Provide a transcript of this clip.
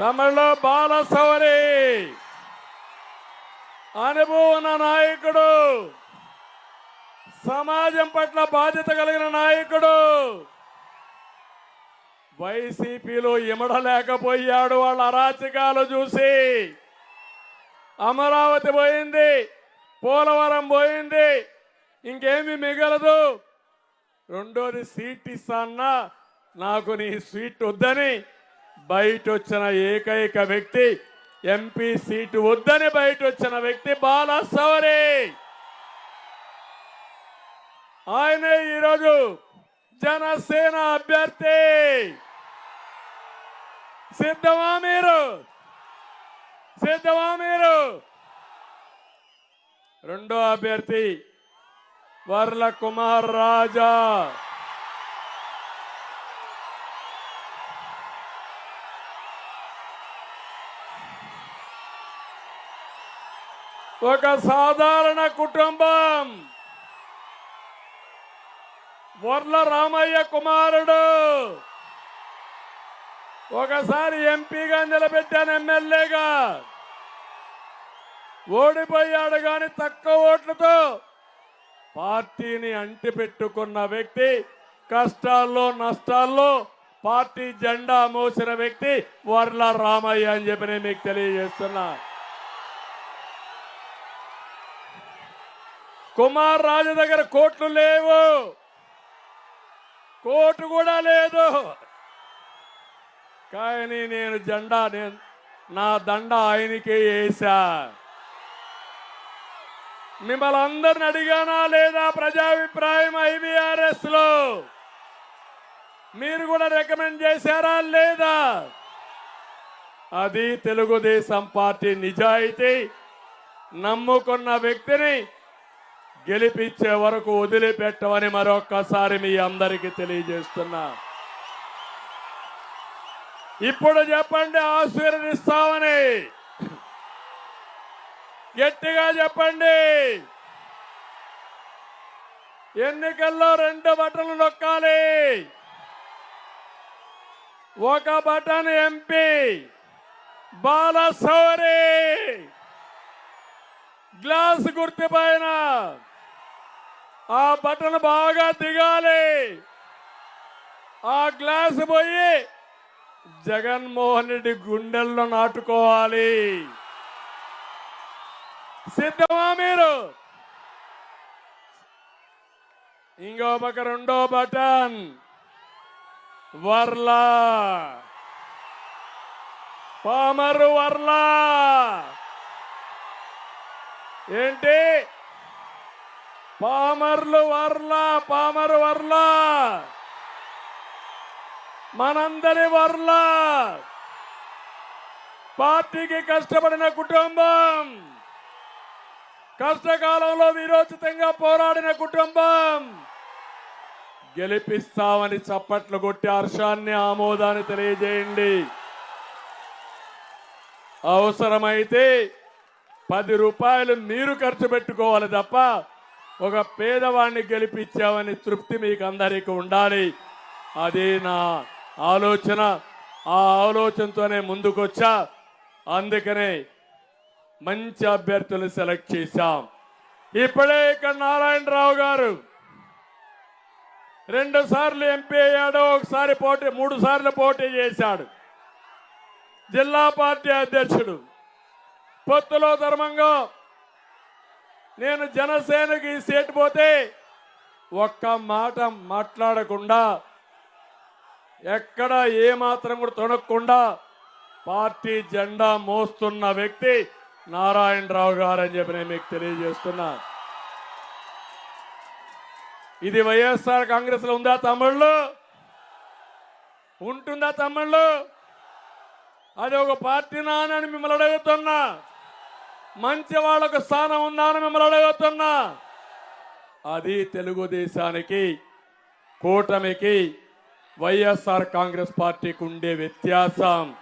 తమిళలో బాలసవరి. అనుభవన నాయకుడు సమాజం పట్ల బాధ్యత కలిగిన నాయకుడు వైసీపీలో ఇమడలేకపోయాడు వాళ్ళ అరాచకాలు చూసి. అమరావతి పోయింది పోలవరం పోయింది ఇంకేమి మిగలదు. రెండోది సీట్ ఇస్తా నాకు నీ సీట్ వద్దని బయట వచ్చిన ఏకైక వ్యక్తి ఎంపీ సీటు వద్దని బయట వచ్చిన వ్యక్తి బాలసవరి. ఆయనే ఈరోజు జనసేన అభ్యర్థి. సిద్ధమా మీరు? సిద్ధమా మీరు? రెండో అభ్యర్థి వర్ల కుమార్ రాజా. ఒక సాధారణ కుటుంబం. వర్ల రామయ్య కుమారుడు. ఒకసారి ఎంపీగా నిలబెట్టాను ఎమ్మెల్యేగా. ఓడిపోయాడు కానీ తక్కువ ఓట్లతో పార్టీని అంటిపెట్టుకున్న వ్యక్తి కష్టాల్లో నష్టాల్లో పార్టీ జెండా మోసిన వ్యక్తి వర్ల రామయ్య అని చెప్పి నేను మీకు తెలియజేస్తున్నా. కుమార్ రాజు దగ్గర కోట్లు లేవు. కోటు కూడా లేదు. కానీ నేను జెండా నేను నా దండ ఆయనకే వేసా. మిమ్మల్ని అందరిని అడిగానా లేదా ప్రజాభిప్రాయం ఐవీఆర్ఎస్లో మీరు కూడా రికమెండ్ చేశారా లేదా? అది తెలుగుదేశం పార్టీ నిజాయితీ. నమ్ముకున్న వ్యక్తిని గెలిపించే వరకు వదిలిపెట్టమని మరొక్కసారి మీ అందరికీ తెలియజేస్తున్నా. ఇప్పుడు చెప్పండి ఆశీర్వదిస్తామని. గట్టిగా చెప్పండి. ఎన్నికల్లో రెండు బట్టలు నొక్కాలి. ఒక బటన్ ఎంపీ బాలసౌరి. గ్లాస్ గుర్తు పైన ఆ బటన్ బాగా దిగాలి. ఆ గ్లాస్ పోయి జగన్మోహన్ రెడ్డి గుండెల్లో నాటుకోవాలి. సిద్ధమా మీరు? ఇంకో పక్క రెండో బటన్. వర్లా. పామరు వర్లా. ఏంటి? పామర్లు వర్లా పామరు వర్లా. మనందరి వర్లా. పార్టీకి కష్టపడిన కుటుంబం. కష్టకాలంలో విరోచితంగా పోరాడిన కుటుంబం. గెలిపిస్తామని చప్పట్లు కొట్టి హర్షాన్ని ఆమోదాన్ని తెలియజేయండి. అవసరమైతే పది రూపాయలు మీరు ఖర్చు పెట్టుకోవాలి తప్ప ఒక పేదవాడిని గెలిపించామని తృప్తి మీకు అందరికీ ఉండాలి. అది నా ఆలోచన. ఆ ఆలోచనతోనే ముందుకొచ్చా. అందుకనే మంచి అభ్యర్థులు సెలెక్ట్ చేశాం. ఇప్పుడే ఇక్కడ నారాయణరావు గారు రెండు సార్లు ఎంపీ అయ్యాడు ఒకసారి పోటీ మూడు సార్లు పోటీ చేశాడు. జిల్లా పార్టీ అధ్యక్షుడు. పొత్తులో ధర్మంగా. నేను జనసేనకి సీట్ పోతే ఒక్క మాట మాట్లాడకుండా ఎక్కడ ఏమాత్రం కూడా తొనక్కుండా పార్టీ జెండా మోస్తున్న వ్యక్తి నారాయణరావు గారు అని చెప్పి నేను మీకు తెలియజేస్తున్నాను ఇది వైఎస్ఆర్ కాంగ్రెస్లో ఉందా తమ్ముళ్ళు ఉంటుందా తమ్ముళ్ళు అది ఒక పార్టీ నానని మిమ్మల్ని అడుగుతున్నా. మంచి వాళ్ళకు స్థానం ఉందా అని మిమ్మల్ని అడుగుతున్నా. అది తెలుగుదేశానికి కూటమికి వైఎస్ఆర్ కాంగ్రెస్ పార్టీకి ఉండే వ్యత్యాసం.